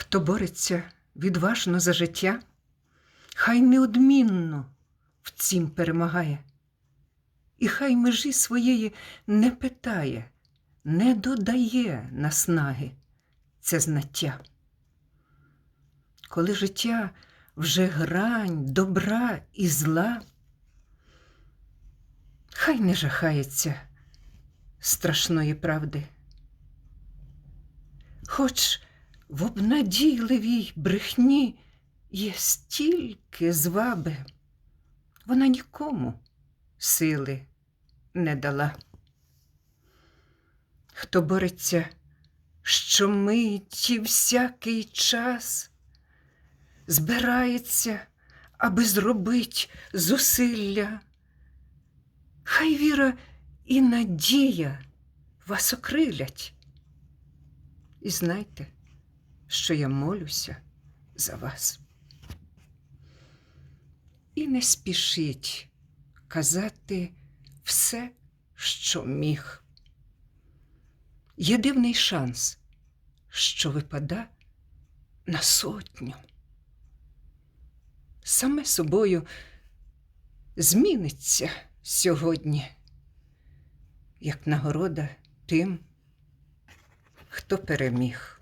Хто бореться відважно за життя, хай неодмінно в цім перемагає, і хай межі своєї не питає, не додає наснаги це знаття. Коли життя вже грань добра і зла, хай не жахається страшної правди. Хоч в обнадійливій брехні є стільки зваби, вона нікому сили не дала. Хто бореться щомиті всякий час, збирається, аби зробить зусилля. Хай віра і надія вас окрилять. І знайте, що я молюся за вас. І не спішіть казати все, що міг. Є дивний шанс, що випада на сотню. Саме собою зміниться сьогодні, як нагорода тим, хто переміг.